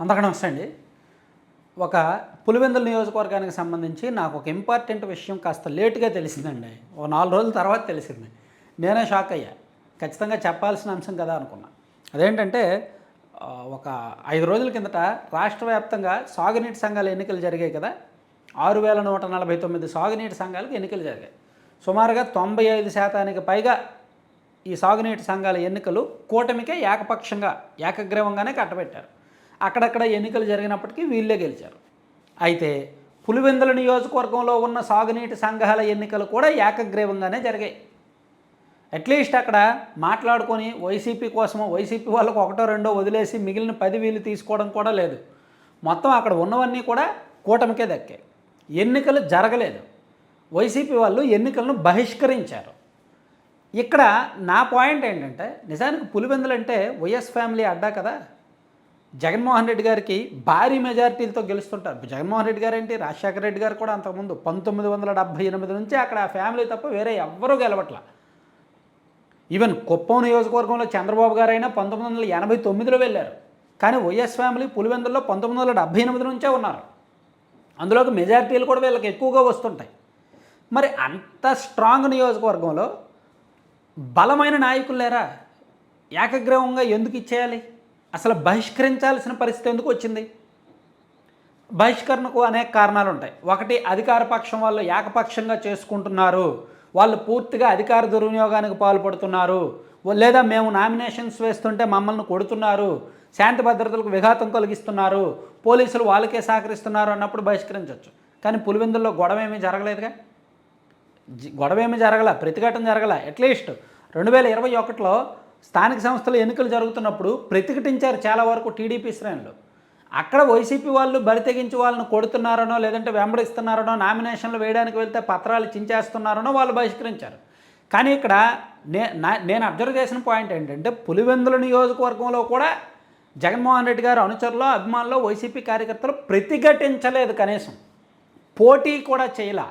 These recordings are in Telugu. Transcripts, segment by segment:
అందరికీ నమస్తే అండి. ఒక పులివెందుల నియోజకవర్గానికి సంబంధించి నాకు ఒక ఇంపార్టెంట్ విషయం కాస్త లేటుగా తెలిసిందండి. ఓ నాలుగు రోజుల తర్వాత తెలిసింది. నేనే షాక్ అయ్యా. ఖచ్చితంగా చెప్పాల్సిన అంశం కదా అనుకున్నా. అదేంటంటే ఒక ఐదు రోజుల కిందట రాష్ట్ర వ్యాప్తంగా సాగునీటి సంఘాల ఎన్నికలు జరిగాయి కదా. ఆరు వేల నూట నలభై తొమ్మిది సాగునీటి సంఘాలకు ఎన్నికలు జరిగాయి. సుమారుగా తొంభై ఐదు శాతానికి పైగా ఈ సాగునీటి సంఘాల ఎన్నికలు కూటమికే ఏకపక్షంగా ఏకగ్రీవంగానే కట్టబెట్టారు. అక్కడక్కడ ఎన్నికలు జరిగినప్పటికీ వీళ్ళే గెలిచారు. అయితే పులివెందుల నియోజకవర్గంలో ఉన్న సాగునీటి సంఘాల ఎన్నికలు కూడా ఏకగ్రీవంగానే జరిగాయి. అట్లీస్ట్ అక్కడ మాట్లాడుకొని వైసీపీ కోసమో వైసీపీ వాళ్ళకు ఒకటో రెండో వదిలేసి మిగిలిన పది వీలు తీసుకోవడం కూడా లేదు. మొత్తం అక్కడ ఉన్నవన్నీ కూడా కూటమికే దక్కాయి. ఎన్నికలు జరగలేదు. వైసీపీ వాళ్ళు ఎన్నికలను బహిష్కరించారు. ఇక్కడ నా పాయింట్ ఏంటంటే నిజానికి పులివెందులంటే వైఎస్ ఫ్యామిలీ అడ్డా కదా? జగన్మోహన్ రెడ్డి గారికి భారీ మెజారిటీలతో గెలుస్తుంటారు. జగన్మోహన్ రెడ్డి గారు ఏంటి? రాజశేఖర రెడ్డి గారు కూడా అంతకుముందు పంతొమ్మిది వందల డెబ్భై ఎనిమిది నుంచి అక్కడ ఆ ఫ్యామిలీ తప్ప వేరే ఎవ్వరూ గెలవట్ల. ఈవెన్ కుప్పం నియోజకవర్గంలో చంద్రబాబు గారైనా పంతొమ్మిది వందల ఎనభై తొమ్మిదిలో వెళ్ళారు. కానీ వైఎస్ ఫ్యామిలీ పులివెందుల్లో పంతొమ్మిది వందల డెబ్బై ఎనిమిది నుంచే ఉన్నారు. అందులోకి మెజారిటీలు కూడా వీళ్ళకి ఎక్కువగా వస్తుంటాయి. మరి అంత స్ట్రాంగ్ నియోజకవర్గంలో బలమైన నాయకులు లేరా? ఏకగ్రహంగా ఎందుకు ఇచ్చేయాలి? అసలు బహిష్కరించాల్సిన పరిస్థితి ఎందుకు వచ్చింది? బహిష్కరణకు అనేక కారణాలు ఉంటాయి. ఒకటి అధికార పక్షం వాళ్ళు ఏకపక్షంగా చేసుకుంటున్నారు. వాళ్ళు పూర్తిగా అధికార దుర్వినియోగానికి పాల్పడుతున్నారు. లేదా మేము నామినేషన్స్ వేస్తుంటే మమ్మల్ని కొడుతున్నారు. శాంతి భద్రతలకు విఘాతం కలిగిస్తున్నారు. పోలీసులు వాళ్ళకే సహకరిస్తున్నారు అన్నప్పుడు బహిష్కరించవచ్చు కానీ పులివెందుల్లో గొడవ ఏమీ జరగలేదుగా? జి- గొడవ ఏమీ జరగల ప్రతిఘటన జరగల అట్లీస్ట్ రెండు వేల ఇరవై ఒకటిలో స్థానిక సంస్థల ఎన్నికలు జరుగుతున్నప్పుడు ప్రతిఘటించారు చాలా వరకు టీడీపీ శ్రేణులు. అక్కడ వైసీపీ వాళ్ళు బరి తెగించి వాళ్ళని కొడుతున్నారనో లేదంటే వెంబడిస్తున్నారనో నామినేషన్లు వేయడానికి వెళ్తే పత్రాలు చించేస్తున్నారనో వాళ్ళు బహిష్కరించారు. కానీ ఇక్కడ నే నా- నేను అబ్జర్వ్ చేసిన పాయింట్ ఏంటంటే పులివెందుల నియోజకవర్గంలో కూడా జగన్మోహన్ రెడ్డి గారు అనుచరులు అభిమానులు వైసీపీ కార్యకర్తలు ప్రతిఘటించలేదు కనీసం. పోటీ కూడా చేయలే.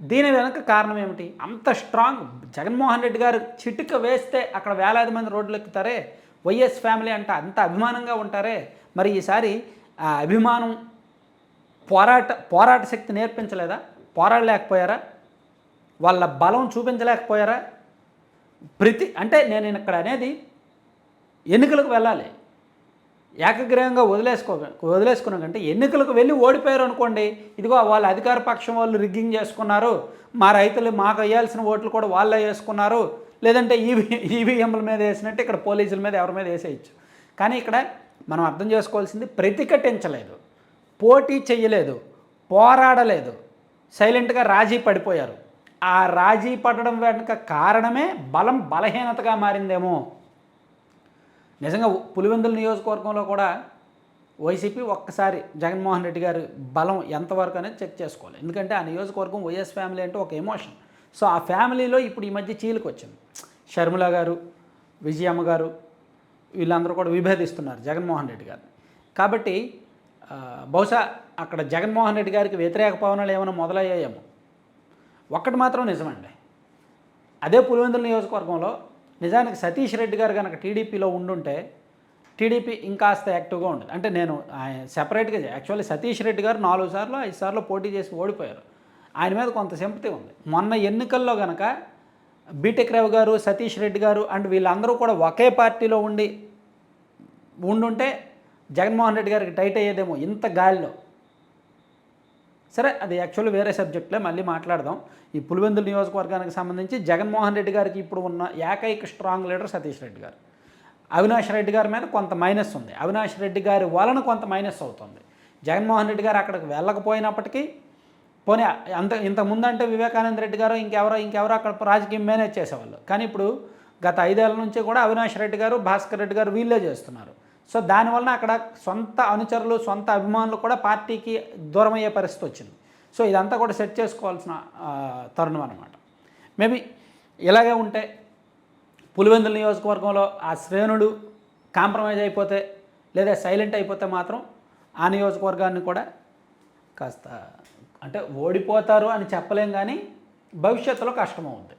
దీని వెనక కారణం ఏమిటి? అంత స్ట్రాంగ్ జగన్మోహన్ రెడ్డి గారు చిటిక వేస్తే అక్కడ వేలాది మంది రోడ్లు ఎక్కుతారే? వైఎస్ ఫ్యామిలీ అంటే అంత అభిమానంగా ఉంటారే? మరి ఈసారి ఆ అభిమానం పోరాట పోరాట శక్తి నేర్పించలేదా? పోరాడలేకపోయారా? వాళ్ళ బలం చూపించలేకపోయారా? ప్రతి అంటే నేను ఇక్కడ అనేది ఎన్నికలకు వెళ్ళాలి. ఏకగ్రీవంగా వదిలేసుకో వదిలేసుకున్నాం కంటే ఎన్నికలకు వెళ్ళి ఓడిపోయారు అనుకోండి ఇదిగో వాళ్ళ అధికార పక్షం వాళ్ళు రిగ్గింగ్ చేసుకున్నారు మా రైతులు మాకు వేయాల్సిన ఓట్లు కూడా వాళ్ళే వేసుకున్నారు లేదంటే ఈవీ ఈవీఎంల మీద వేసినట్టు ఇక్కడ పోలీసుల మీద ఎవరి మీద వేసేయచ్చు. కానీ ఇక్కడ మనం అర్థం చేసుకోవాల్సింది ప్రతిఘటించలేదు పోటీ చేయలేదు పోరాడలేదు సైలెంట్గా రాజీ పడిపోయారు. ఆ రాజీ పడడం వెనుక కారణమే బలం బలహీనతగా మారిందేమో. నిజంగా పులివెందుల నియోజకవర్గంలో కూడా వైసీపీ ఒక్కసారి జగన్మోహన్ రెడ్డి గారి బలం ఎంతవరకు అనేది చెక్ చేసుకోవాలి. ఎందుకంటే ఆ నియోజకవర్గం వైఎస్ ఫ్యామిలీ అంటే ఒక ఎమోషన్. సో ఆ ఫ్యామిలీలో ఇప్పుడు ఈ మధ్య చీలికి వచ్చింది. షర్మిల గారు విజయమ్మ గారు వీళ్ళందరూ కూడా విభేదిస్తున్నారు జగన్మోహన్ రెడ్డి గారు కాబట్టి బహుశా అక్కడ జగన్మోహన్ రెడ్డి గారికి వ్యతిరేక పవనాలు ఏమైనా మొదలయ్యాయేమో. ఒక్కటి మాత్రం నిజమండి. అదే పులివెందుల నియోజకవర్గంలో నిజానికి సతీష్ రెడ్డి గారు కనుక టీడీపీలో ఉండుంటే టీడీపీ ఇంకాస్త యాక్టివ్గా ఉంటుంది. అంటే నేను ఆయన సెపరేట్గా యాక్చువల్లీ సతీష్ రెడ్డి గారు నాలుగు సార్లు ఐదు సార్లు పోటీ చేసి ఓడిపోయారు. ఆయన మీద కొంత సింపతి ఉంది. మొన్న ఎన్నికల్లో కనుక బీటెక్ రావు గారు సతీష్ రెడ్డి గారు అండ్ వీళ్ళందరూ కూడా ఒకే పార్టీలో ఉండి ఉండుంటే జగన్మోహన్ రెడ్డి గారికి టైట్ అయ్యేదేమో ఇంత గాలిలో. సరే అది యాక్చువల్లీ వేరే సబ్జెక్ట్లే మళ్ళీ మాట్లాడదాం. ఈ పులివెందుల నియోజకవర్గానికి సంబంధించి జగన్మోహన్ రెడ్డి గారికి ఇప్పుడు ఉన్న ఏకైక స్ట్రాంగ్ లీడర్ సతీష్ రెడ్డి గారు. అవినాష్ రెడ్డి గారి మీద కొంత మైనస్ ఉంది. అవినాష్ రెడ్డి గారి వలన కొంత మైనస్ అవుతుంది. జగన్మోహన్ రెడ్డి గారు అక్కడికి వెళ్ళకపోయినప్పటికీ పోనీ అంత ఇంతకుముందు అంటే వివేకానంద రెడ్డి గారు ఇంకెవరో ఇంకెవరో అక్కడ రాజకీయం మేనేజ్ చేసేవాళ్ళు. కానీ ఇప్పుడు గత ఐదేళ్ళ నుంచి కూడా అవినాష్ రెడ్డి గారు భాస్కర్ రెడ్డి గారు వీళ్ళే చేస్తున్నారు. సో దానివలన అక్కడ సొంత అనుచరులు సొంత అభిమానులు కూడా పార్టీకి దూరం అయ్యే పరిస్థితి వచ్చింది. సో ఇదంతా కూడా సెట్ చేసుకోవాల్సిన తరుణం అనమాట మేబీ ఇలాగే ఉంటే పులివెందుల నియోజకవర్గంలో ఆ శ్రేణుడు కాంప్రమైజ్ అయిపోతే లేదా సైలెంట్ అయిపోతే మాత్రం ఆ నియోజకవర్గాన్ని కూడా కాస్త అంటే ఓడిపోతారు అని చెప్పలేం కానీ భవిష్యత్తులో కష్టమవుద్ది.